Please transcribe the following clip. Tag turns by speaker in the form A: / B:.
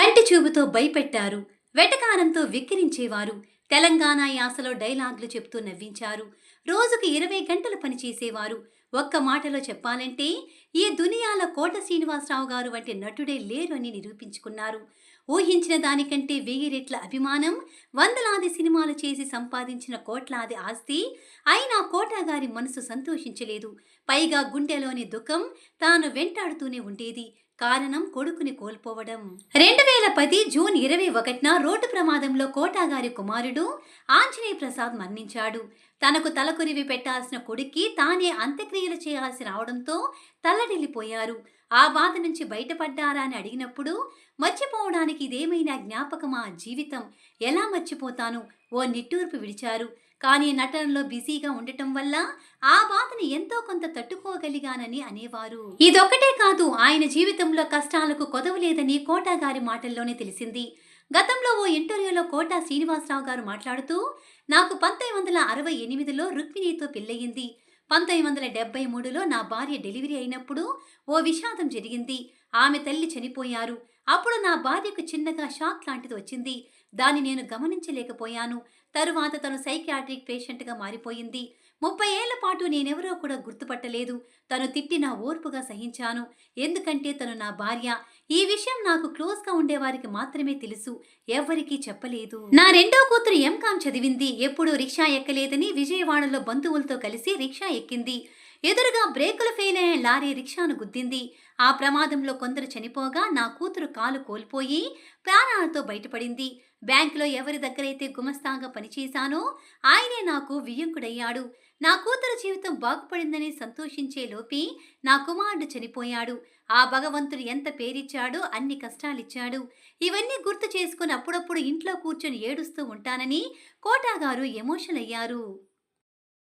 A: కంటి చూపుతో భయపెట్టారు. వెటకారంతో వెక్కిరించేవారు. తెలంగాణ యాసలో డైలాగ్లు చెప్తూ నవ్వించారు. రోజుకి ఇరవై గంటలు పనిచేసేవారు ఒక్క మాటలో చెప్పాలంటే ఈ దునియాల కోట శ్రీనివాసరావు గారు వంటి నటుడే లేరు అని నిరూపించుకున్నారు. ఊహించిన దానికంటే వెయ్యి రెట్ల అభిమానం వందలాది సినిమాలు చేసి సంపాదించిన కోట్లాది ఆస్తి అయినా కోట గారి మనసు సంతోషించలేదు. పైగా గుండెలోని దుఃఖం తాను వెంటాడుతూనే ఉండేది. కారణం కొడుకుని కోల్పోవడం. రెండు వేల పది జూన్ ఇరవై ఒకటిన రోడ్డు ప్రమాదంలో కోటాగారి కుమారుడు ఆంజనేయ ప్రసాద్ మరణించాడు. తనకు తలకొరివి పెట్టాల్సిన కొడుక్కి తానే అంత్యక్రియలు చేయాల్సి రావడంతో తల్లడిల్లిపోయారు. ఆ బాధ నుంచి బయటపడ్డారా అని అడిగినప్పుడు మర్చిపోవడానికి ఇదేమైనా జ్ఞాపకమా జీవితం? ఎలా మర్చిపోతాను? ఓ నిట్టూర్పు విడిచారు. కానీ నటనలో బిజీగా ఉండటం వల్ల ఆ బాధను ఎంతో కొంత తట్టుకోగలిగానని అనేవారు. ఇదొక్కటే కాదు ఆయన జీవితంలో కష్టాలకు కొదవలేదని కోటా గారి మాటల్లోనే తెలిసింది. గతంలో ఓ ఇంటర్వ్యూలో కోటా శ్రీనివాసరావు గారు మాట్లాడుతూ నాకు పంతొమ్మిది వందల అరవై ఎనిమిదిలో రుక్మిణితో పెళ్ళయింది. పంతొమ్మిది వందల డెబ్బై మూడులో నా భార్య డెలివరీ అయినప్పుడు ఓ విషాదం జరిగింది. ఆమె తల్లి చనిపోయారు. అప్పుడు నా భార్యకు చిన్నగా షాక్ లాంటిది వచ్చింది. దాన్ని నేను గమనించలేకపోయాను. తరువాత తను సైకియాట్రిక్ పేషెంట్గా మారిపోయింది. ముప్పై ఏళ్ళ పాటు నేనెవరో కూడా గుర్తుపట్టలేదు. తను తిట్టి నా ఓర్పుగా సహించాను. ఎందుకంటే తను నా భార్య. ఈ విషయం నాకు క్లోజ్గా ఉండేవారికి మాత్రమే తెలుసు. ఎవ్వరికీ చెప్పలేదు. నా రెండో కూతురు ఎంకామ్ చదివింది. ఎప్పుడూ రిక్షా ఎక్కలేదని విజయవాడలో బంధువులతో కలిసి రిక్షా ఎక్కింది. ఎదురుగా బ్రేకులు ఫెయిల్ అయిన లారీ రిక్షాను గుద్దింది. ఆ ప్రమాదంలో కొందరు చనిపోగా నా కూతురు కాలు కోల్పోయి ప్రాణాలతో బయటపడింది. బ్యాంకులో ఎవరి దగ్గరైతే గుమస్తాగా పనిచేశానో ఆయనే నాకు వియ్యంకుడయ్యాడు నా కూతురు జీవితం బాగుపడిందని సంతోషించే లోపి నా కుమారుడు చనిపోయాడు. ఆ భగవంతుడు ఎంత పేరిచ్చాడో అన్ని కష్టాలిచ్చాడు. ఇవన్నీ గుర్తు చేసుకుని అప్పుడప్పుడు ఇంట్లో కూర్చొని ఏడుస్తూ ఉంటానని కోటాగారు ఎమోషన్ అయ్యారు